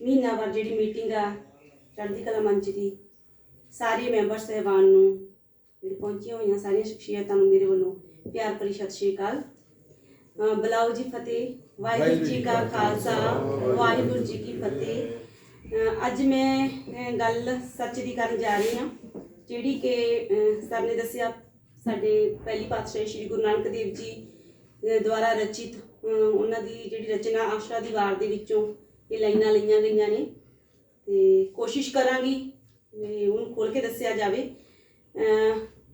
ਮਹੀਨਾਵਾਰ ਜਿਹੜੀ ਮੀਟਿੰਗ ਆ ਚੜ੍ਹਦੀ ਕਲਾ ਮੰਚ ਦੀ ਸਾਰੇ ਮੈਂਬਰ ਸਹਿਬਾਨ ਨੂੰ ਜਿਹੜੇ ਪਹੁੰਚੀਆਂ ਹੋਈਆਂ ਸਾਰੀਆਂ ਸ਼ਖਸੀਅਤਾਂ ਨੂੰ ਮੇਰੇ ਵੱਲੋਂ ਪਿਆਰ ਭਰੀ ਸਤਿ ਸ਼੍ਰੀ ਅਕਾਲ। ਅ, ਬੁਲਾਓ ਜੀ ਫਤਿਹ ਵਾਹਿਗੁਰੂ ਜੀ ਕਾ ਖਾਲਸਾ ਵਾਹਿਗੁਰੂ ਜੀ ਕੀ ਫਤਿਹ। ਅੱਜ ਮੈਂ ਗੱਲ ਸੱਚ ਦੀ ਕਰਨ ਜਾ ਰਹੀ ਹਾਂ ਜਿਹੜੀ ਕਿ ਅ, ਸਰ ਨੇ ਦੱਸਿਆ ਸਾਡੇ ਪਹਿਲੀ ਪਾਤਸ਼ਾਹ ਸ੍ਰੀ ਗੁਰੂ ਨਾਨਕ ਦੇਵ ਜੀ ਦੁਆਰਾ ਰਚਿਤ ਉਹਨਾਂ ਦੀ ਜਿਹੜੀ ਰਚਨਾ ਆਸ਼ਰਾ ਦੀਵਾਰ ਦੇ ਵਿੱਚੋਂ ਇਹ ਲਾਈਨਾਂ ਲਈਆਂ ਗਈਆਂ ਨੇ। ਤੇ ਕੋਸ਼ਿਸ਼ ਕਰਾਂਗੀ ਵੀ ਉਹਨੂੰ ਖੋਲ ਕੇ ਦੱਸਿਆ ਜਾਵੇ।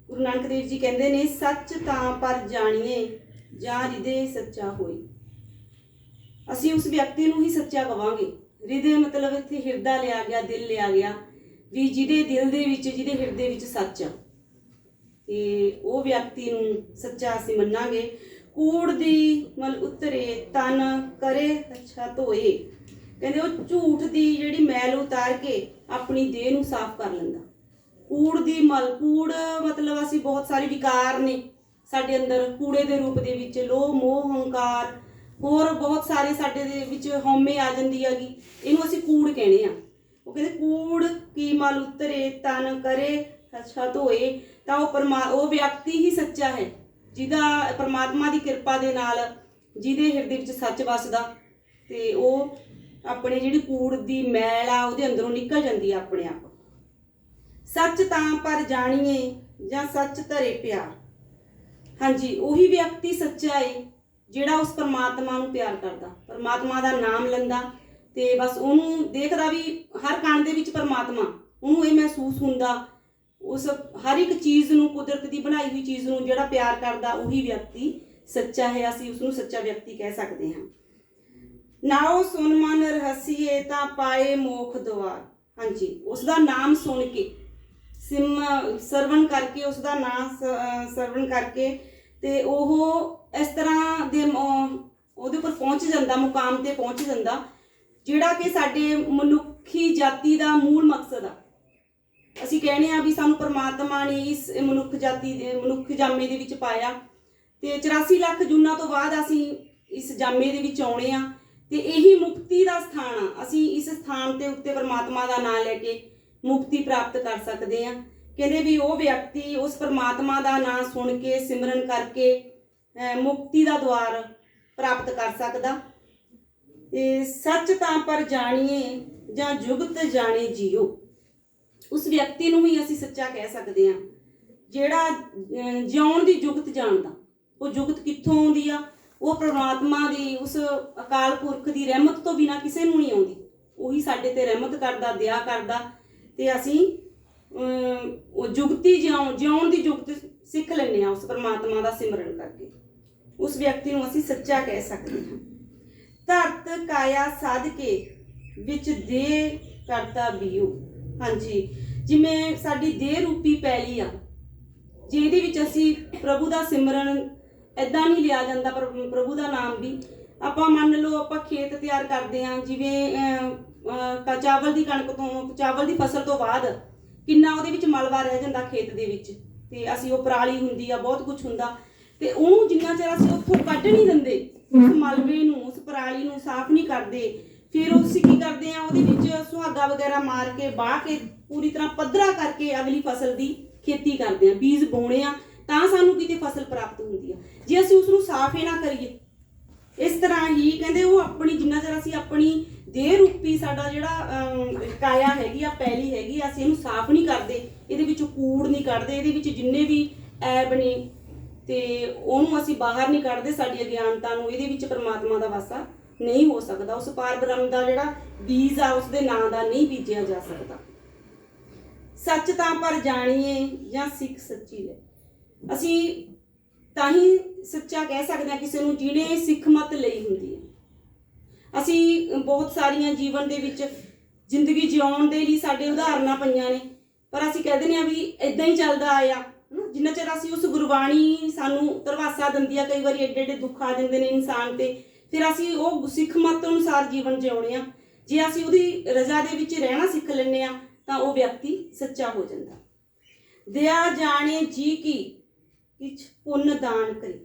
ਗੁਰੂ ਨਾਨਕ ਦੇਵ ਜੀ ਕਹਿੰਦੇ ਨੇ, ਸੱਚ ਤਾਂ ਪਰ ਜਾਣੀਏ ਜਾਂ ਹਿਰਦੇ ਸੱਚਾ ਹੋਏ। ਅਸੀਂ ਉਸ ਵਿਅਕਤੀ ਨੂੰ ਹੀ ਸੱਚਾ ਕਵਾਂਗੇ। ਹਿਰਦੇ ਮਤਲਬ ਇੱਥੇ ਹਿਰਦਾ ਲਿਆ ਗਿਆ, ਦਿਲ ਲਿਆ ਗਿਆ ਵੀ ਜਿਹਦੇ ਦਿਲ ਦੇ ਵਿੱਚ, ਜਿਹਦੇ ਹਿਰਦੇ ਵਿੱਚ ਸੱਚ ਆ। ਤੇ ਉਹ ਵਿਅਕਤੀ ਨੂੰ ਸੱਚਾ ਅਸੀਂ ਮੰਨਾਂਗੇ। ਕੂੜ ਦੀ ਮਲ ਉਤਰੇ, ਤਨ ਕਰੇ, ਅੱਛਾ ਧੋਏ। ਕਹਿੰਦੇ ਉਹ ਝੂਠ ਦੀ ਜਿਹੜੀ ਮੈਲ ਉਤਾਰ ਕੇ ਆਪਣੀ ਦੇਹ ਨੂੰ ਸਾਫ਼ ਕਰ ਲੈਂਦਾ। ਕੂੜ ਦੀ ਮਲ, ਕੂੜ ਮਤਲਬ ਅਸੀਂ ਬਹੁਤ ਸਾਰੇ ਵਿਕਾਰ ਨੇ ਸਾਡੇ ਅੰਦਰ, ਕੂੜੇ ਦੇ ਰੂਪ ਦੇ ਵਿੱਚ ਲੋਭ ਮੋਹ, ਹੰਕਾਰ, ਹੋਰ ਬਹੁਤ ਸਾਰੇ ਸਾਡੇ ਦੇ ਵਿੱਚ ਹਉਮੈ ਆ ਜਾਂਦੀ ਹੈਗੀ। ਇਹਨੂੰ ਅਸੀਂ ਕੂੜ ਕਹਿੰਦੇ ਆ ਉਹ ਕਹਿੰਦੇ, ਕੂੜ ਕੀ ਮਲ ਉਤਰੇ, ਤਨ ਕਰੇ, ਅੱਛਾ ਧੋਏ, ਤਾਂ ਉਹ ਪਰਮਾ, ਉਹ ਵਿਅਕਤੀ ਹੀ ਸੱਚਾ ਹੈ, ਜਿਹਦਾ ਪਰਮਾਤਮਾ ਦੀ ਕਿਰਪਾ ਦੇ ਨਾਲ ਜਿਹਦੇ ਹਿਰਦੇ ਵਿੱਚ ਸੱਚ ਵਸਦਾ। ਤੇ ਉਹ ਆਪਣੇ ਜਿਹੜੀ ਕੂੜ ਦੀ ਮੈਲ ਆ, ਉਹਦੇ ਅੰਦਰੋਂ ਨਿਕਲ ਜਾਂਦੀ ਆ ਆਪਣੇ ਆਪ। ਸੱਚ ਤਾਂ ਪਰ ਜਾਣੀਏ ਜਾਂ ਸੱਚ ਧਰੇ ਪਿਆਰ। ਹਾਂਜੀ, ਉਹੀ ਵਿਅਕਤੀ ਸੱਚਾ ਏ, ਜਿਹੜਾ ਉਸ ਪਰਮਾਤਮਾ ਨੂੰ ਪਿਆਰ ਕਰਦਾ। ਪਰਮਾਤਮਾ ਦਾ ਨਾਮ ਲੈਂਦਾ ਤੇ ਬਸ ਉਹਨੂੰ ਦੇਖਦਾ ਵੀ ਹਰ ਕਣ ਦੇ ਵਿੱਚ ਪਰਮਾਤਮਾ, ਉਹਨੂੰ ਇਹ ਮਹਿਸੂਸ ਹੁੰਦਾ। ਉਸ ਹਰ ਇੱਕ ਚੀਜ਼ ਨੂੰ, ਕੁਦਰਤ ਦੀ ਬਣਾਈ ਹੋਈ ਚੀਜ਼ ਨੂੰ ਜਿਹੜਾ ਪਿਆਰ ਕਰਦਾ, ਉਹੀ ਵਿਅਕਤੀ ਸੱਚਾ ਹੈ, ਅਸੀਂ ਉਸ ਨੂੰ ਸੱਚਾ ਵਿਅਕਤੀ ਕਹਿ ਸਕਦੇ ਹਾਂ। ਨਾਉ ਸੁਨ ਮਨ ਰਹਸੀਏ ਤਾਂ ਪਾਏ ਮੋਖ ਦਵਾਰ। ਹਾਂਜੀ ਉਸ ਦਾ ਨਾਮ ਸੁਣ ਕੇ, ਸਿਮ, ਸਰਵਣ ਕਰਕੇ ਉਸ ਦਾ ਨਾਮ ਸਰਵਣ ਕਰਕੇ ਤੇ ਉਹ ਇਸ ਤਰ੍ਹਾਂ ਦੇ ਉਹਦੇ ਉੱਪਰ ਪਹੁੰਚ ਜਾਂਦਾ, ਮੁਕਾਮ ਤੇ ਪਹੁੰਚ ਜਾਂਦਾ, ਜਿਹੜਾ ਕਿ ਸਾਡੇ ਮਨੁੱਖੀ ਜਾਤੀ ਦਾ ਮੂਲ ਮਕਸਦ ਆ। ਅਸੀਂ ਕਹਿੰਦੇ ਆ ਵੀ ਸਾਨੂੰ ਪਰਮਾਤਮਾ ਨੇ ਇਸ ਮਨੁੱਖ ਜਾਤੀ ਦੇ, ਮਨੁੱਖ ਜਾਮੇ ਦੇ ਵਿੱਚ ਪਾਇਆ ਤੇ 84 ਲੱਖ ਜੂਨਾਂ ਤੋਂ ਬਾਅਦ ਅਸੀਂ ਇਸ ਜਾਮੇ ਦੇ ਵਿੱਚ ਆਉਣੇ ਆ। ਤੇ ਇਹੀ ਮੁਕਤੀ ਦਾ ਸਥਾਨ ਆ। ਅਸੀਂ ਇਸ ਸਥਾਨ ਤੇ ਉੱਤੇ ਪਰਮਾਤਮਾ ਦਾ ਨਾਮ ਲੈ ਕੇ ਮੁਕਤੀ ਪ੍ਰਾਪਤ ਕਰ ਸਕਦੇ ਆ ਕਹਿੰਦੇ ਵੀ ਉਹ ਵਿਅਕਤੀ ਉਸ ਪਰਮਾਤਮਾ ਦਾ ਨਾਮ ਸੁਣ ਕੇ ਸਿਮਰਨ ਕਰਕੇ ਮੁਕਤੀ ਦਾ ਦਵਾਰ ਪ੍ਰਾਪਤ ਕਰ ਸਕਦਾ। ਤੇ ਸੱਚ ਤਾਂ ਪਰ ਜਾਣੀਏ ਜਾਂ ਜੁਗਤ ਜਾਣੇ ਜੀਓ ਉਸ ਵਿਅਕਤੀ ਨੂੰ ਹੀ ਅਸੀਂ ਸੱਚਾ ਕਹਿ ਸਕਦੇ ਹਾਂ। ਜਿਹੜਾ ਅਹ, ਜਿਉਣ ਦੀ ਜੁਗਤ ਜਾਣਦਾ ਉਹ ਜੁਗਤ ਕਿੱਥੋਂ ਆਉਂਦੀ ਆ? ਉਹ ਪ੍ਰਮਾਤਮਾ ਦੀ, ਉਸ ਅਕਾਲ ਪੁਰਖ ਦੀ ਰਹਿਮਤ ਤੋਂ ਬਿਨਾ ਕਿਸੇ ਨੂੰ ਨਹੀਂ ਆਉਂਦੀ। ਉਹੀ ਸਾਡੇ ਤੇ ਰਹਿਮਤ ਕਰਦਾ, ਦਇਆ ਕਰਦਾ। ਤੇ ਅਸੀਂ ਉਹ ਜੁਗਤੀ ਜਿਉਣ ਜਿਉਣ ਦੀ ਜੁਗਤ ਸਿੱਖ ਲੈਂਦੇ ਆ ਉਸ ਪ੍ਰਮਾਤਮਾ ਦਾ ਸਿਮਰਨ ਕਰਕੇ। ਉਸ ਵਿਅਕਤੀ ਨੂੰ ਅਸੀਂ ਸੱਚਾ ਕਹਿ ਸਕਦੇ ਹਾਂ। ਧਰਤ ਕਾਇਆ ਸਾਧ ਕੇ ਵਿੱਚ ਦੇ ਕਰਤਾ ਬੀਉ। ਹਾਂਜੀ, ਜਿਵੇਂ ਸਾਡੀ ਦੇਹ ਰੂਪੀ ਪੈਲੀ ਆ, ਜਿਹਦੇ ਵਿੱਚ ਅਸੀਂ ਪ੍ਰਭੂ ਦਾ ਸਿਮਰਨ ਐਦਾਂ ਨਹੀਂ ਲਿਆ ਜਾਂਦਾ ਪ੍ਰ ਪ੍ਰਭੂ ਦਾ ਨਾਮ ਵੀ। ਆਪਾਂ ਮੰਨ ਲਓ ਆਪਾਂ ਖੇਤ ਤਿਆਰ ਕਰਦੇ ਹਾਂ ਜਿਵੇਂ ਅਹ, ਅਹ, ਚਾਵਲ ਦੀ ਕਣਕ ਤੋਂ ਚਾਵਲ ਦੀ ਫਸਲ ਤੋਂ ਬਾਅਦ ਕਿੰਨਾ ਉਹਦੇ ਵਿੱਚ ਮਲਵਾ ਰਹਿ ਜਾਂਦਾ ਖੇਤ ਦੇ ਵਿੱਚ। ਤੇ ਅਸੀਂ ਉਹ ਪਰਾਲੀ ਹੁੰਦੀ ਆ ਬਹੁਤ ਕੁਝ ਹੁੰਦਾ। ਤੇ ਉਹਨੂੰ ਜਿੰਨਾ ਚਿਰ ਅਸੀਂ ਉੱਥੋਂ ਕੱਢ ਨਹੀਂ ਦਿੰਦੇ ਉਸ ਮਲਵੇ ਨੂੰ ਉਸ ਪਰਾਲੀ ਨੂੰ ਸਾਫ਼ ਨਹੀਂ ਕਰਦੇ ਫਿਰ ਉਹ ਅਸੀਂ ਕੀ ਕਰਦੇ ਆ ਉਹਦੇ ਵਿੱਚ ਸੁਹਾਗਾ ਵਗੈਰਾ ਮਾਰ ਕੇ ਬਾਹ ਕੇ ਪੂਰੀ ਤਰ੍ਹਾਂ ਪੱਧਰਾ ਕਰਕੇ ਅਗਲੀ ਫਸਲ ਦੀ ਖੇਤੀ ਕਰਦੇ ਆ ਬੀਜ ਪਾਉਣੇ ਆ ਤਾਂ ਸਾਨੂੰ ਕਿਤੇ ਫਸਲ ਪ੍ਰਾਪਤ ਹੁੰਦੀ ਆ। ਜੇ ਅਸੀਂ ਉਸ ਨੂੰ ਸਾਫ਼ ਹੀ ਨਾ ਕਰੀਏ ਇਸ ਤਰ੍ਹਾਂ ਹੀ ਕਹਿੰਦੇ ਉਹ ਆਪਣੀ ਜਿੰਨਾ ਚਿਰ ਅਸੀਂ ਆਪਣੀ ਦੇਹ ਰੂਪੀ ਸਾਡਾ ਜਿਹੜਾ ਕਾਇਆ ਹੈਗੀ ਆ ਪੈਲੀ ਹੈਗੀ ਆ, ਅਸੀਂ ਇਹਨੂੰ ਸਾਫ਼ ਨਹੀਂ ਕਰਦੇ ਇਹਦੇ ਵਿੱਚੋਂ ਕੂੜ ਨਹੀਂ ਕੱਢਦੇ ਇਹਦੇ ਵਿੱਚ ਜਿੰਨੇ ਵੀ ਐਬ ਨੇ ਤੇ ਉਹਨੂੰ ਅਸੀਂ ਬਾਹਰ ਨਹੀਂ ਕੱਢਦੇ ਸਾਡੀ ਅਗਿਆਨਤਾ ਨੂੰ ਇਹਦੇ ਵਿੱਚ ਪਰਮਾਤਮਾ ਦਾ ਵਾਸਾ ਨਹੀਂ ਹੋ ਸਕਦਾ ਉਸ ਪਾਰ ਬ੍ਰਹਮ ਦਾ ਜਿਹੜਾ ਬੀਜ ਆ ਉਸ ਦੇ ਨਾਂ ਦਾ ਨਹੀਂ ਬੀਜਿਆ ਜਾ ਸਕਦਾ। ਸੱਚ ਤਾਂ ਪਰ ਜਾਣੀਏ ਜਾਂ ਸਿੱਖ ਸੱਚੀ ਲੈ ਅਸੀਂ ਤਾਂ ਹੀ ਸੱਚਾ ਕਹਿ ਸਕਦੇ ਹਾਂ ਕਿਸੇ ਨੂੰ ਜਿਹਨੇ ਸਿੱਖ ਮਤ ਲਈ ਹੁੰਦੀ ਹੈ। ਅਸੀਂ ਬਹੁਤ ਸਾਰੀਆਂ ਜੀਵਨ ਦੇ ਵਿੱਚ ਜ਼ਿੰਦਗੀ ਜਿਉਣ ਦੇ ਲਈ ਸਾਡੇ ਉਦਾਹਰਨਾਂ ਪਈਆਂ ਨੇ, ਪਰ ਅਸੀਂ ਕਹਿ ਦਿੰਦੇ ਆ ਵੀ ਇਦਾਂ ਹੀ ਚੱਲਦਾ ਆਇਆ। ਹਨਾ, ਜਿੰਨਾ ਚਿਰ ਅਸੀਂ ਉਸ ਗੁਰਬਾਣੀ ਸਾਨੂੰ ਤਰਵਾਸਾ ਦਿੰਦੀ ਆ, ਕਈ ਵਾਰੀ ਏਡੇ ਏਡੇ ਦੁੱਖ ਆ ਜਾਂਦੇ ਨੇ ਇਨਸਾਨ ਤੇ, ਫਿਰ ਅਸੀਂ ਉਹ ਸਿੱਖ ਮਤ ਅਨੁਸਾਰ ਜੀਵਨ ਜਿਉਣੇ ਆ। ਜੇ ਅਸੀਂ ਉਹਦੀ ਰਜ਼ਾ ਦੇ ਵਿੱਚ ਰਹਿਣਾ ਸਿੱਖ ਲੈਂਦੇ ਆ, ਤਾਂ ਉਹ ਵਿਅਕਤੀ ਸੱਚਾ ਹੋ ਜਾਂਦਾ। ਦਿਆ ਜਾਣੇ ਜੀ ਕੀ, ਕਿਛ ਪੁੰਨ ਦਾਨ ਕਰੇ।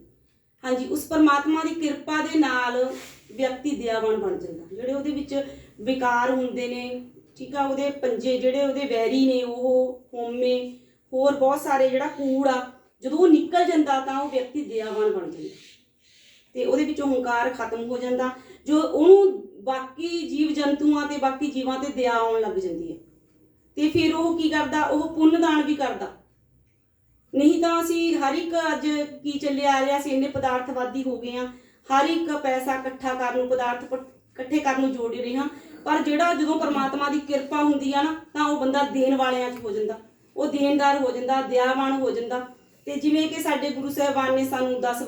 ਹਾਂਜੀ, ਉਸ ਪਰਮਾਤਮਾ ਦੀ ਕਿਰਪਾ ਦੇ ਨਾਲ ਵਿਅਕਤੀ ਦਇਆਵਾਨ ਬਣ ਜਾਂਦਾ। ਜਿਹੜੇ ਉਹਦੇ ਵਿੱਚ ਵਿਕਾਰ ਹੁੰਦੇ ਨੇ, ਠੀਕ ਆ, ਉਹਦੇ ਪੰਜੇ ਜਿਹੜੇ ਉਹਦੇ ਵੈਰੀ ਨੇ, ਉਹ ਹੋਮੇ, ਹੋਰ ਬਹੁਤ ਸਾਰੇ ਜਿਹੜਾ ਕੂੜ ਆ, ਜਦੋਂ ਉਹ ਨਿਕਲ ਜਾਂਦਾ ਤਾਂ ਉਹ ਵਿਅਕਤੀ ਦਇਆਵਾਨ ਬਣ ਜਾਂਦਾ। ਤੇ ਉਹਦੇ ਵਿੱਚੋਂ ਹੰਕਾਰ ਖਤਮ ਹੋ ਜਾਂਦਾ, ਜੋ ਉਹਨੂੰ ਬਾਕੀ ਜੀਵ ਜੰਤੂਆਂ ਤੇ ਬਾਕੀ ਜੀਵਾਂ ਤੇ ਦਇਆ ਆਉਣ ਲੱਗ ਜਾਂਦੀ ਹੈ। ਤੇ ਫਿਰ ਉਹ ਕੀ ਕਰਦਾ? ਉਹ ਪੁੰਨ ਦਾਨ ਵੀ ਕਰਦਾ। ਨਹੀਂ ਤਾਂ ਅਸੀਂ ਹਰ ਇੱਕ ਅੱਜ ਕੀ ਚੱਲਿਆ ਆ ਰਿਹਾ, ਅਸੀਂ ਇੰਨੇ ਪਦਾਰਥਵਾਦੀ ਹੋ ਗਏ ਆ ਹਰ ਇੱਕ ਪੈਸਾ ਇਕੱਠਾ ਕਰਨ ਨੂੰ, ਪਦਾਰਥ ਇਕੱਠੇ ਕਰਨ ਨੂੰ ਜੋੜ ਰਹੇ ਹਾਂ। ਪਰ ਜਿਹੜਾ ਜਦੋਂ ਪਰਮਾਤਮਾ ਦੀ ਕਿਰਪਾ ਹੁੰਦੀ ਆ ਨਾ, ਤਾਂ ਉਹ ਬੰਦਾ ਦੇਣ ਵਾਲਿਆਂ 'ਚ ਹੋ ਜਾਂਦਾ। ਉਹ ਦੇਣਦਾਰ ਹੋ ਜਾਂਦਾ, ਦਿਆਵਾਨ ਹੋ ਜਾਂਦਾ। ਤੇ ਜਿਵੇਂ ਕਿ ਸਾਡੇ ਗੁਰੂ ਸਾਹਿਬਾਨ ਨੇ ਸਾਨੂੰ 10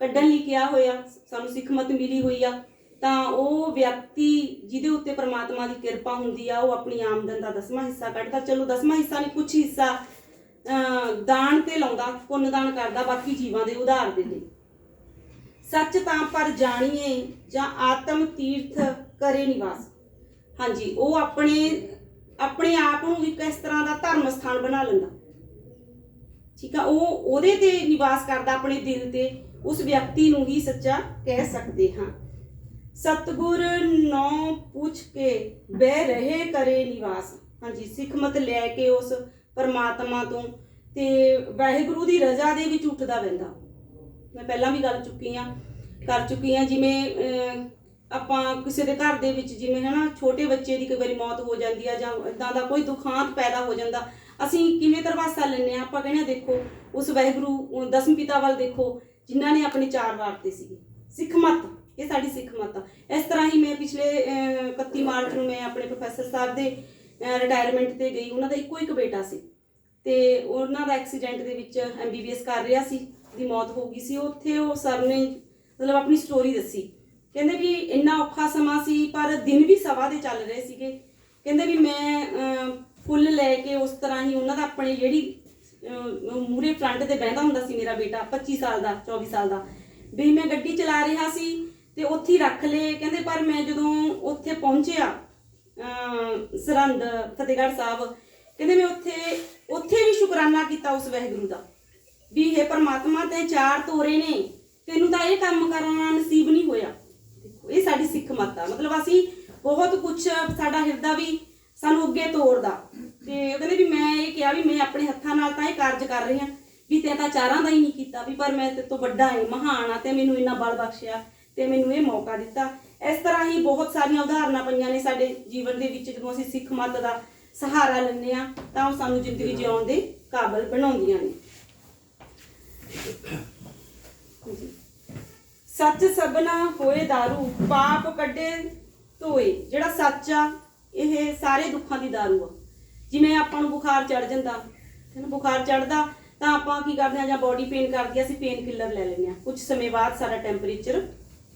ਕੱਢਣ ਲਈ ਕਿਹਾ ਹੋਇਆ, ਸਾਨੂੰ ਸਿੱਖਮਤ ਮਿਲੀ ਹੋਈ ਆ, ਤਾਂ ਉਹ ਵਿਅਕਤੀ ਜਿਹਦੇ ਉੱਤੇ ਪ੍ਰਮਾਤਮਾ ਦੀ ਕਿਰਪਾ ਹੁੰਦੀ ਆ, ਉਹ ਆਪਣੀ ਆਮਦਨ ਦਾ ਦਸਵਾਂ ਹਿੱਸਾ ਕੱਢਦਾ। ਚਲੋ, ਦਸਵਾਂ ਹਿੱਸਾ ਨਹੀਂ ਕੁਝ ਹਿੱਸਾ ਦਾਨ ਤੇ ਲਾਉਂਦਾ ਪੁੰਨ ਦਾਨ ਕਰਦਾ, ਬਾਕੀ ਜੀਵਾਂ ਦੇ ਉਧਾਰ ਦੇ ਲਈ। ਸੱਚ ਤਾਂ ਪਰ ਜਾਣੀਏ ਜਾਂ ਆਤਮ ਤੀਰਥ ਕਰੇ ਨਿਵਾਸ। ਹਾਂਜੀ, ਉਹ ਆਪਣੇ ਆਪਣੇ ਆਪ ਨੂੰ ਇੱਕ ਇਸ ਤਰ੍ਹਾਂ ਦਾ ਧਰਮ ਸਥਾਨ ਬਣਾ ਲੈਂਦਾ। ਠੀਕ ਆ, ਉਹ ਉਹਦੇ ਤੇ ਨਿਵਾਸ ਕਰਦਾ, ਆਪਣੇ ਦਿਲ ਤੇ, ਉਸ ਵਿਅਕਤੀ ਨੂੰ ਹੀ ਸੱਚਾ ਕਹਿ ਸਕਦੇ ਹਾਂ। ਸਤਗੁਰ ਨੌ ਪੁੱਛ ਕੇ ਬਹਿ ਰਹੇ ਕਰੇ ਨਿਵਾਸ। ਹਾਂਜੀ ਸਿੱਖਮਤ ਲੈ ਕੇ ਉਸ ਪਰਮਾਤਮਾ ਤੋਂ ਤੇ ਵਾਹਿਗੁਰੂ ਦੀ ਰਜ਼ਾ ਦੇ ਵਿੱਚ ਉੱਠਦਾ ਬੈੰਦਾ ਮੈਂ ਪਹਿਲਾਂ ਵੀ ਗੱਲ ਚੁੱਕੀ ਆ ਕਰ ਚੁੱਕੀ ਆ ਜਿਵੇਂ ਆਪਾਂ ਕਿਸੇ ਦੇ ਘਰ ਦੇ ਵਿੱਚ ਜਿਵੇਂ ਹਨਾ ਛੋਟੇ ਬੱਚੇ ਦੀ ਕਈ ਵਾਰੀ ਮੌਤ ਹੋ ਜਾਂਦੀ ਆ ਜਾਂ ਇਦਾਂ ਦਾ ਕੋਈ ਦੁਖਾਂਤ ਪੈਦਾ ਹੋ ਜਾਂਦਾ ਅਸੀਂ ਕਿਵੇਂ ਦਰਵਾਸਾ ਲੈਂਦੇ ਆ ਆਪਾਂ ਕਹਿੰਦੇ ਆ ਦੇਖੋ ਉਸ ਵਾਹਿਗੁਰੂ ਦਸਮ ਪਿਤਾ ਵੱਲ ਦੇਖੋ ਜਿਨ੍ਹਾਂ ਨੇ ਆਪਣੇ ਚਾਰ ਵਾਰਤੇ ਸੀਗੇ। ਸਿੱਖ ਮਤ ਇਹ ਸਾਡੀ ਸਿੱਖ ਮਤ ਆ। ਇਸ ਤਰ੍ਹਾਂ ਹੀ ਮੈਂ ਪਿਛਲੇ ਅਹ, 31 ਮਾਰਚ ਨੂੰ ਮੈਂ ਆਪਣੇ ਪ੍ਰੋਫੈਸਰ ਸਾਹਿਬ ਦੇ ਰਿਟਾਇਰਮੈਂਟ ਤੇ ਗਈ, ਉਹਨਾਂ ਦਾ ਇੱਕੋ ਇੱਕ ਬੇਟਾ ਸੀ। ਤੇ ਉਹਨਾਂ ਦਾ ਐਕਸੀਡੈਂਟ ਦੇ ਵਿੱਚ ਐਮਬੀਬੀਐਸ ਕਰ ਰਿਹਾ ਸੀ, ਦੀ ਮੌਤ ਹੋ ਗਈ ਸੀ। ਉੱਥੇ ਉਹ ਸਰ ਨੇ ਮਤਲਬ ਆਪਣੀ ਸਟੋਰੀ ਦੱਸੀ। ਕਹਿੰਦੇ ਵੀ ਇੰਨਾ ਔਖਾ ਸਮਾਂ ਸੀ, ਪਰ ਦਿਨ ਵੀ ਸਵਾ ਦੇ ਚੱਲ ਰਹੇ ਸੀਗੇ। ਕਹਿੰਦੇ ਵੀ ਮੈਂ ਫੁੱਲ ਲੈ ਕੇ ਉਸ ਤਰ੍ਹਾਂ ਹੀ ਉਹਨਾਂ ਦਾ ਆਪਣੇ ਜਿਹੜੀ ਮੂਰੇ ਫਰੰਟ ਤੇ ਬਹਿੰਦਾ ਹੁੰਦਾ ਸੀ ਮੇਰਾ ਬੇਟਾ 25 ਸਾਲ ਦਾ 24 ਸਾਲ ਦਾ। ਵੀ ਮੈਂ ਗੱਡੀ ਚਲਾ ਰਿਹਾ ਸੀ ਤੇ ਉੱਥੇ ਹੀ ਰੱਖ ਲਏ। ਕਹਿੰਦੇ ਪਰ ਮੈਂ ਜਦੋਂ ਉੱਥੇ ਪਹੁੰਚਿਆ ਅਹ, ਸਰਹੰਦ ਫਤਿਹਗੜ੍ਹ ਸਾਹਿਬ। ਕਹਿੰਦੇ ਮੈਂ ਉੱਥੇ ਉੱਥੇ ਵੀ ਸ਼ੁਕਰਾਨਾ ਕੀਤਾ ਉਸ ਵਾਹਿਗੁਰੂ ਦਾ ਵੀ ਇਹ ਪਰਮਾਤਮਾ ਤੇ ਚਾਰ ਤੋਰੇ ਨੇ ਤੈਨੂੰ ਤਾਂ ਇਹ ਕੰਮ ਕਰਨਾ ਨਸੀਬ ਨਹੀਂ ਹੋਇਆ। ਦੇਖੋ ਇਹ ਸਾਡੀ ਸਿੱਖ ਮੱਤ ਮਤਲਬ ਅਸੀਂ ਬਹੁਤ ਕੁਝ ਸਾਡਾ ਹਿਰਦਾ ਵੀ ਸਾਨੂੰ ਅੱਗੇ ਤੋਰਦਾ। ਤੇ ਉਹ ਕਹਿੰਦੇ ਵੀ ਮੈਂ ਇਹ ਕਿਹਾ ਵੀ ਮੈਂ ਆਪਣੇ ਹੱਥਾਂ ਨਾਲ ਤਾਂ ਇਹ ਕਾਰਜ ਕਰ ਰਹੀ ਹਾਂ ਵੀ ਤੇ ਤਾਂ ਚਾਰਾਂ ਦਾ ਹੀ ਨਹੀਂ ਕੀਤਾ ਵੀ ਪਰ ਮੈਂ ਤੇ ਤੋਂ ਵੱਡਾ ਹੈ ਮਹਾਨ ਆ ਤੇ ਮੈਨੂੰ ਇੰਨਾ ਬਲ ਬਖਸ਼ਿਆ ਤੇ ਮੈਨੂੰ ਇਹ ਮੌਕਾ ਦਿੱਤਾ। ਇਸ ਤਰ੍ਹਾਂ ਹੀ ਬਹੁਤ ਸਾਰੀਆਂ ਉਦਾਹਰਨਾਂ ਪਈਆਂ ਨੇ ਸਾਡੇ ਜੀਵਨ ਦੇ ਵਿੱਚ ਜਦੋਂ ਅਸੀਂ ਸਿੱਖ ਮੱਤ ਦਾ ਸਹਾਰਾ ਲੈਂਦੇ ਆ ਤਾਂ ਉਹ ਸਾਨੂੰ ਜ਼ਿੰਦਗੀ ਜਿਉਣ ਦੇ ਕਾਬਲ ਬਣਾਉਂਦੀਆਂ ਨੇ ਜੀ। ਸੱਚ ਸਬਨਾ ਹੋਏ दारू ਪਾਪ ਕੱਢੇ ਧੋਏ ਜਿਹੜਾ ਸੱਚ ਆ ਇਹ ਸਾਰੇ ਦੁੱਖਾਂ ਦੀ दारू ਆ ਜਿਵੇਂ ਆਪਾਂ ਨੂੰ ਬੁਖਾਰ ਚੜ ਜਾਂਦਾ ਤੈਨੂੰ ਬੁਖਾਰ ਚੜਦਾ ਤਾਂ ਆਪਾਂ ਕੀ ਕਰਦੇ ਆ ਜਾਂ ਬਾਡੀ ਪੇਨ ਕਰਦੀ ਆ ਅਸੀਂ ਪੇਨ ਕਿਲਰ ਲੈ ਲੈਂਦੇ ਆ ਕੁਝ ਸਮੇਂ ਬਾਅਦ ਸਾਡਾ ਟੈਂਪਰੇਚਰ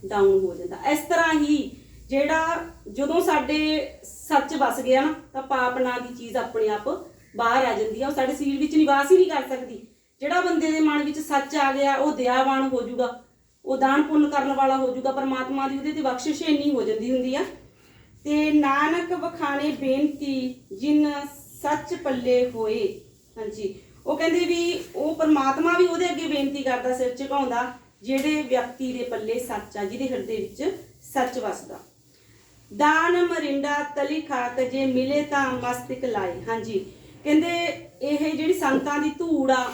ਡਾਊਨ ਹੋ ਜਾਂਦਾ। ਇਸ ਤਰ੍ਹਾਂ ਹੀ ਜਿਹੜਾ ਜਦੋਂ ਸਾਡੇ ਸੱਚ ਵਸ ਗਿਆ ਨਾ, ਤਾਂ ਪਾਪ ਨਾਂ ਦੀ ਚੀਜ਼ ਆਪਣੇ ਆਪ ਬਾਹਰ ਆ ਜਾਂਦੀ ਆ। ਉਹ ਸਾਡੇ ਸਰੀਰ ਵਿੱਚ ਨਿਵਾਸ ਹੀ ਨਹੀਂ ਕਰ ਸਕਦੀ। ਜਿਹੜਾ ਬੰਦੇ ਦੇ ਮਨ ਵਿੱਚ ਸੱਚ ਆ ਗਿਆ, ਉਹ ਦਇਆਵਾਨ ਹੋ ਜਾਊਗਾ। ਉਹ ਦਾਨ ਪੁੰਨ ਕਰਨ ਵਾਲਾ ਹੋ ਜਾਊਗਾ। ਪਰਮਾਤਮਾ ਦੀ ਉਹਦੇ ਤੇ ਬਖਸ਼ਿਸ਼ ਇੰਨੀ ਹੋ ਜਾਂਦੀ ਹੁੰਦੀ ਆ। ਤੇ ਨਾਨਕ ਵਖਾਣੇ ਬੇਨਤੀ, ਜਿਨ ਸੱਚ ਪੱਲੇ ਹੋਏ। ਹਾਂਜੀ। ਉਹ ਕਹਿੰਦੇ ਵੀ ਉਹ ਪਰਮਾਤਮਾ ਵੀ ਉਹਦੇ ਅੱਗੇ ਬੇਨਤੀ ਕਰਦਾ, ਸਿਰ ਝੁਕਾਉਂਦਾ। ਜਿਹੜੇ ਵਿਅਕਤੀ ਦੇ ਪੱਲੇ ਸੱਚ ਆ, ਜਿਹਦੇ ਹਿਰਦੇ ਵਿੱਚ ਸੱਚ ਵਸਦਾ। ਦਾਨ ਮਰਿੰਡਾ ਤਲੀ ਖਾਕ ਜੇ ਮਿਲੇ ਤਾਂ ਮਸਤਿਕ ਲਾਏ। ਹਾਂਜੀ, ਕਹਿੰਦੇ ਇਹ ਜਿਹੜੀ ਸੰਤਾਂ ਦੀ ਧੂੜ ਆ,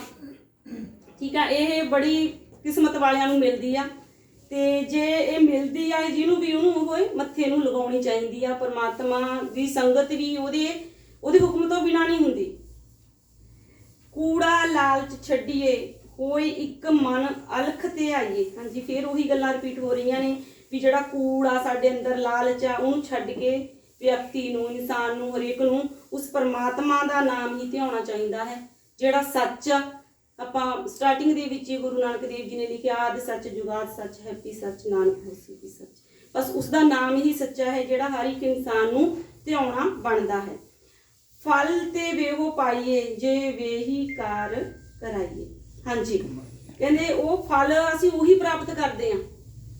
ਠੀਕ ਆ, ਇਹ ਬੜੀ ਕਿਸਮਤ ਵਾਲਿਆਂ ਨੂੰ ਮਿਲਦੀ ਆ। ਤੇ ਜੇ ਇਹ ਮਿਲਦੀ ਆ ਜਿਹਨੂੰ ਵੀ ਉਹਨੂੰ ਹੋਏ ਮੱਥੇ ਨੂੰ ਲਗਾਉਣੀ ਚਾਹੀਦੀ ਆ, ਪਰਮਾਤਮਾ ਦੀ ਸੰਗਤ ਵੀ ਉਹਦੇ ਉਹਦੇ ਹੁਕਮ ਤੋਂ ਬਿਨਾ ਨਹੀਂ ਹੁੰਦੀ। ਕੂੜਾ ਲਾਲਚ ਛੱਡੀਏ ਕੋਈ ਇੱਕ ਮਨ ਅਲਖ ਤੇ ਆਈਏ। ਹਾਂਜੀ, ਫਿਰ ਉਹੀ ਗੱਲਾਂ ਰਿਪੀਟ ਹੋ ਰਹੀਆਂ ਨੇ ਵੀ ਜਿਹੜਾ ਕੂੜ ਆ ਸਾਡੇ ਅੰਦਰ ਲਾਲਚ ਆ, ਉਹਨੂੰ ਛੱਡ ਕੇ ਵਿਅਕਤੀ ਨੂੰ, ਇਨਸਾਨ ਨੂੰ, ਹਰੇਕ ਨੂੰ ਉਸ ਪਰਮਾਤਮਾ ਦਾ ਨਾਮ ਹੀ ਧਿਆਉਣਾ ਚਾਹੀਦਾ ਹੈ। ਜਿਹੜਾ ਸੱਚ ਆ, ਆਪਾਂ ਸਟਾਰਟਿੰਗ ਦੇ ਵਿੱਚ ਹੀ ਗੁਰੂ ਨਾਨਕ ਦੇਵ ਜੀ ਨੇ ਲਿਖਿਆ, ਆਦ ਸੱਚ ਜੁਗਾਦ ਸੱਚ ਹੈਪੀ ਸੱਚ ਨਾਨਕ ਹੋਸੀ ਵੀ ਸੱਚ। ਬਸ ਉਸ ਦਾ ਨਾਮ ਹੀ ਸੱਚਾ ਹੈ, ਜਿਹੜਾ ਹਰ ਇੱਕ ਇਨਸਾਨ ਨੂੰ ਧਿਆਉਣਾ ਬਣਦਾ ਹੈ। ਫਲ ਤੇ ਵੇਹੋ ਪਾਈਏ, ਜੇ ਵੇਹੀ ਕਾਰ ਕਰਾਈਏ। ਹਾਂਜੀ। ਕਹਿੰਦੇ ਉਹ ਫਲ ਅਸੀਂ ਉਹੀ ਪ੍ਰਾਪਤ ਕਰਦੇ ਹਾਂ।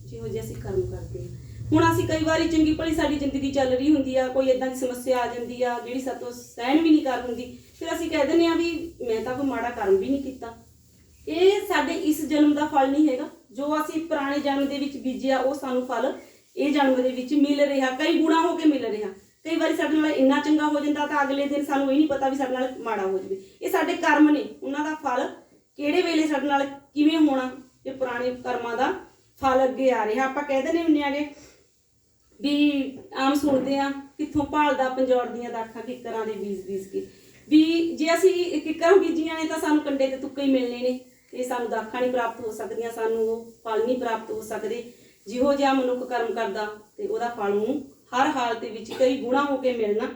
ਜਿਹੋ ਜਿਹੇ ਅਸੀਂ ਕਰਮ ਕਰਦੇ ਹਾਂ। ਹੁਣ ਅਸੀਂ ਕਈ ਵਾਰੀ ਚੰਗੀ ਭਲੀ ਸਾਡੀ ਜ਼ਿੰਦਗੀ ਚੱਲ ਰਹੀ ਹੁੰਦੀ ਆ, ਕੋਈ ਇਦਾਂ ਦੀ ਸਮੱਸਿਆ ਆ ਜਾਂਦੀ ਆ, ਜਿਹੜੀ ਸਾਤੋਂ ਸਹਿਣ ਵੀ ਨਹੀਂ ਕਰ ਹੁੰਦੀ। ਫਿਰ ਅਸੀਂ ਕਹਿ ਦਿੰਦੇ ਆ ਵੀ ਮੈਂ ਤਾਂ ਕੋਈ ਮਾੜਾ ਕਰਮ ਵੀ ਨਹੀਂ ਕੀਤਾ। ਇਹ ਸਾਡੇ ਇਸ ਜਨਮ ਦਾ ਫਲ ਨਹੀਂ ਹੈਗਾ। ਜੋ ਅਸੀਂ ਪੁਰਾਣੇ ਜਨਮ ਦੇ ਵਿੱਚ ਬੀਜਿਆ, ਉਹ ਸਾਨੂੰ ਫਲ ਇਹ ਜਨਮ ਦੇ ਵਿੱਚ ਮਿਲ ਰਿਹਾ। ਕਈ ਗੁਣਾ ਹੋ ਕੇ ਮਿਲ ਰਿਹਾ। ਕਈ ਵਾਰੀ ਸਾਡੇ ਨਾਲ ਇੰਨਾ ਚੰਗਾ ਹੋ ਜਾਂਦਾ ਤਾਂ ਅਗਲੇ ਦਿਨ ਸਾਨੂੰ ਇਹ ਨਹੀਂ ਪਤਾ ਵੀ ਸਾਡੇ ਨਾਲ ਮਾੜਾ ਹੋ ਜਾਵੇ। ਇਹ ਸਾਡੇ ਕਰਮ ਨੇ। ਉਹਨਾਂ ਦਾ ਫਲ ਕਿਹੜੇ ਵੇਲੇ ਸਾਡੇ ਨਾਲ ਕਿਵੇਂ ਹੋਣਾ ਇਹ ਪੁਰਾਣੇ ਕਰਮਾਂ ਦਾ ਫਲ ਅੱਗੇ ਆ ਰਿਹਾ। ਆਪਾਂ ਕਹਿ ਦਿੰਦੇ ਹੁੰਦੇ ਆਗੇ ਵੀ ਆਮ ਸੁਣਦੇ ਆ ਕਿੱਥੋਂ ਭਾਲਦਾ ਪੰਜੌੜ ਦੀਆਂ ਦਾਖਾਂ, ਕਿੱਕਰਾਂ ਦੇ ਬੀਜ ਬੀਜ ਕੇ। ਵੀ ਜੇ ਅਸੀਂ ਕਿੱਕਰਾਂ ਬੀਜੀਆਂ ਨੇ ਤਾਂ ਸਾਨੂੰ ਕੰਡੇ ਤੇ ਤੁੱਕੇ ਹੀ ਮਿਲਣੇ ਨੇ। ਇਹ ਸਾਨੂੰ ਦਾਖਾਂ ਨਹੀਂ ਪ੍ਰਾਪਤ ਹੋ ਸਕਦੀਆਂ, ਸਾਨੂੰ ਉਹ ਫਲ ਨਹੀਂ ਪ੍ਰਾਪਤ ਹੋ ਸਕਦੇ। ਜਿਹੋ ਜਿਹਾ ਮਨੁੱਖ ਕਰਮ ਕਰਦਾ ਤੇ ਉਹਦਾ ਫਲ ਨੂੰ ਹਰ ਹਾਲਤ ਵਿੱਚ ਕਈ ਗੁਣਾ ਹੋ ਕੇ ਮਿਲਣਾ।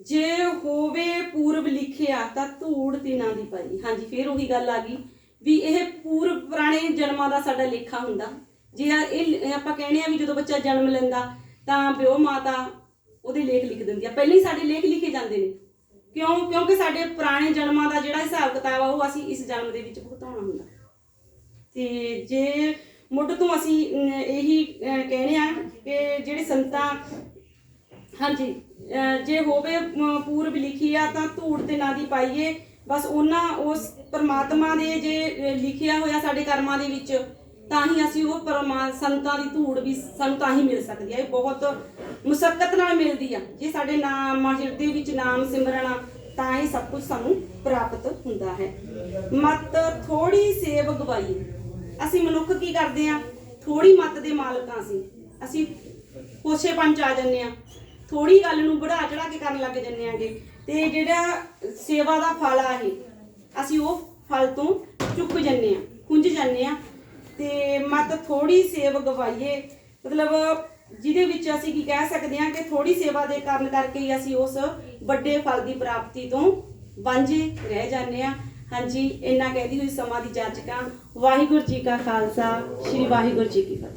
ਜੇ ਹੋਵੇ ਪੂਰਬ ਲਿਖਿਆ ਤਾਂ ਧੂੜ ਤਿਨਾਂ ਦੀ ਪਾਈ। ਹਾਂਜੀ ਫਿਰ ਉਹੀ ਗੱਲ ਆ ਗਈ ਵੀ ਇਹ ਪੂਰਬ ਪੁਰਾਣੇ ਜਨਮਾਂ ਦਾ ਸਾਡਾ ਲੇਖਾ ਹੁੰਦਾ। ਜੇ ਇਹ ਆਪਾਂ ਕਹਿੰਦੇ ਆ ਵੀ ਜਦੋਂ ਬੱਚਾ ਜਨਮ ਲੈਂਦਾ ਤਾਂ ਬਿਓ ਮਾਤਾ ਉਹਦੇ ਲੇਖ ਲਿਖ ਦਿੰਦੀ ਆ। ਪਹਿਲਾਂ ਹੀ ਸਾਡੇ ਲੇਖ ਲਿਖੇ ਜਾਂਦੇ ਨੇ। ਕਿਉਂ? ਕਿਉਂਕਿ ਸਾਡੇ ਪੁਰਾਣੇ ਜਨਮਾਂ ਦਾ ਜਿਹੜਾ ਹਿਸਾਬ ਕਿਤਾਬ ਆ ਉਹ ਅਸੀਂ ਇਸ ਜਨਮ ਦੇ ਵਿੱਚ ਭੁਗਤਾਉਣਾ ਹੁੰਦਾ। ਤੇ ਜੇ ਮੁੱਢ ਤੋਂ ਅਸੀਂ ਇਹੀ ਅਹ, ਕਹਿੰਦੇ ਆ ਕਿ ਜਿਹੜੇ ਸੰਤਾਂ ਹਾਂਜੀ। ਜੇ ਹੋਵੇ ਪੂਰਬ ਲਿਖੀ ਆ ਤਾਂ ਧੂੜ ਤੇ ਨਾ ਦੀ ਪਾਈਏ। ਬਸ ਉਹਨਾਂ, ਉਸ ਪਰਮਾਤਮਾ ਦੇ ਜੇ ਲਿਖਿਆ ਹੋਇਆ ਸਾਡੇ ਕਰਮਾਂ ਦੇ ਵਿੱਚ, ਤਾਂ ਹੀ ਅਸੀਂ ਉਹ ਪਰਮਾ, ਸੰਤਾਂ ਦੀ ਧੂੜ ਵੀ ਸਾਨੂੰ ਤਾਂ ਹੀ ਮਿਲ ਸਕਦੀ ਹੈ ਇਹ ਬਹੁਤ ਮੁਸੱਕਤ ਨਾਲ ਮਿਲਦੀ ਆ। ਜੇ ਸਾਡੇ ਨਾਮ, ਹਿਰਦੇ ਵਿੱਚ ਨਾਮ ਸਿਮਰਨਾ ਤਾਂ ਹੀ ਸਭ ਕੁਝ ਸਾਨੂੰ ਪ੍ਰਾਪਤ ਹੁੰਦਾ ਹੈ। ਮਤ ਥੋੜੀ ਸੇਵ ਗਵਾਈ ਅਸੀਂ ਮਨੁੱਖ ਕੀ ਕਰਦੇ ਆ? ਥੋੜੀ ਮਤ ਦੇ ਮਾਲਕਾਂ ਅਸੀਂ। ਅਸੀਂ ਕੋਸ਼ੇ ਪੰਚ ਆ ਜੰਨੇ ਆ। ਥੋੜੀ ਗੱਲ ਨੂੰ ਬੜਾ ਚੜਾ ਕੇ ਕਰਨ ਲੱਗ ਜੰਨੇ ਆਗੇ। ਤੇ ਜਿਹੜਾ ਸੇਵਾ ਦਾ ਫਲ ਆ ਇਹ, ਅਸੀਂ ਉਹ ਫਲ ਤੋਂ ਚੁੱਕ ਜੰਨੇ ਆ, ਖੁੰਝ ਜੰਨੇ ਆ। ਤੇ ਮਤ ਥੋੜੀ ਸੇਵ ਗਵਾਈਏ। ਮਤਲਬ ਜਿਹਦੇ ਵਿੱਚ ਅਸੀਂ ਕੀ ਕਹਿ ਸਕਦੇ ਹਾਂ ਕਿ ਥੋੜੀ ਸੇਵਾ ਦੇ ਕਾਰਨ ਕਰਕੇ ਹੀ ਅਸੀਂ ਉਸ ਵੱਡੇ ਫਲ ਦੀ ਪ੍ਰਾਪਤੀ ਤੋਂ ਵਾਂਝੇ ਰਹਿ ਜਾਂਦੇ ਆ। ਹਾਂਜੀ, ਇੰਨਾ ਕਹਿਦੀ ਹੋਈ ਸਮਾਂ ਦੀ ਜਾਚਕਾਂ ਵਾਹਿਗੁਰੂ ਜੀ ਕਾ ਖਾਲਸਾ, ਸ੍ਰੀ ਵਾਹਿਗੁਰੂ ਜੀ ਕੀ ਫਤਿਹ।